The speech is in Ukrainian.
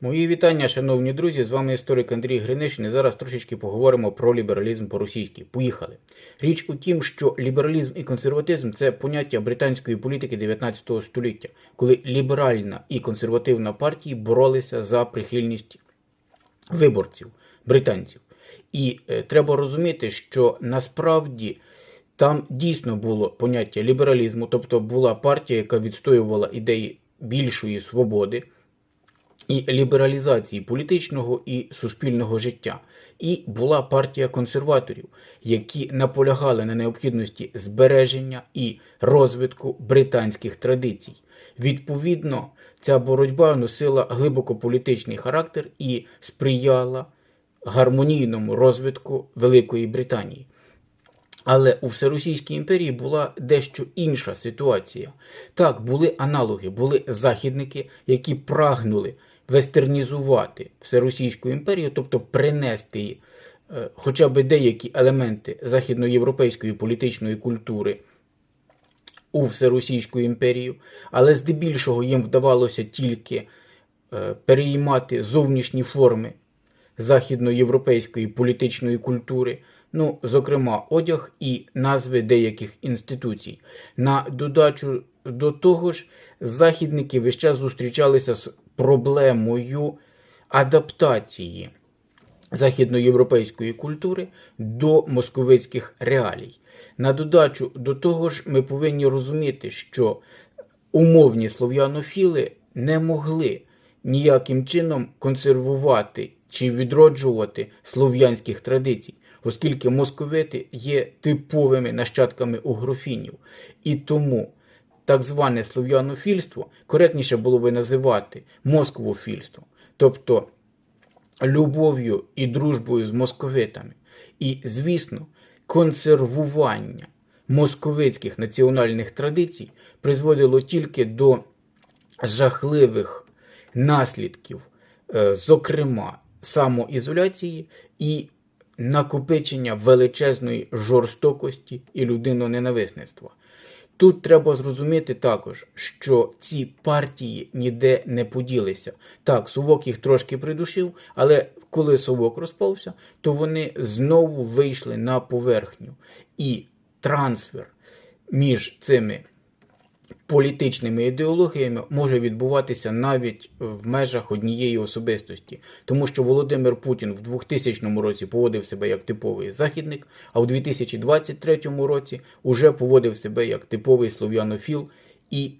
Мої вітання, шановні друзі. З вами історик Андрій Гринишин. І зараз трошечки поговоримо про лібералізм по-російськи. Поїхали. Річ у тім, що лібералізм і консерватизм це поняття британської політики 19 століття, коли ліберальна і консервативна партії боролися за прихильність виборців, британців. І е, треба розуміти, що насправді там дійсно було поняття лібералізму, тобто була партія, яка відстоювала ідеї більшої свободи і лібералізації політичного і суспільного життя. І була партія консерваторів, які наполягали на необхідності збереження і розвитку британських традицій. Відповідно, ця боротьба носила глибоко політичний характер і сприяла гармонійному розвитку Великої Британії. Але у Всеросійській імперії була дещо інша ситуація. Так, були аналоги, були західники, які прагнули вестернізувати Всеросійську імперію, тобто принести їй е, хоча б деякі елементи західноєвропейської політичної культури у Всеросійську імперію, але здебільшого їм вдавалося тільки е, переймати зовнішні форми західноєвропейської політичної культури, ну, зокрема, одяг і назви деяких інституцій. На додачу до того ж, західники весь час зустрічалися з проблемою адаптації західноєвропейської культури до московицьких реалій. На додачу до того ж, ми повинні розуміти, що умовні слов'янофіли не могли ніяким чином консервувати чи відроджувати слов'янських традицій, оскільки московити є типовими нащадками угрофінів. І тому так зване слов'янофільство коректніше було би називати москвофільством, тобто любов'ю і дружбою з московитами. І, звісно, консервування московицьких національних традицій призводило тільки до жахливих наслідків, е, зокрема самоізоляції і накопичення величезної жорстокості і людиноненависництва. Тут треба зрозуміти також, що ці партії ніде не поділися. Так, Совок їх трошки придушив, але коли Совок розпався, то вони знову вийшли на поверхню. І трансфер між цими політичними ідеологіями може відбуватися навіть в межах однієї особистості, тому що Володимир Путін в 2000 році поводив себе як типовий західник, а в 2023 році уже поводив себе як типовий слов'янофіл і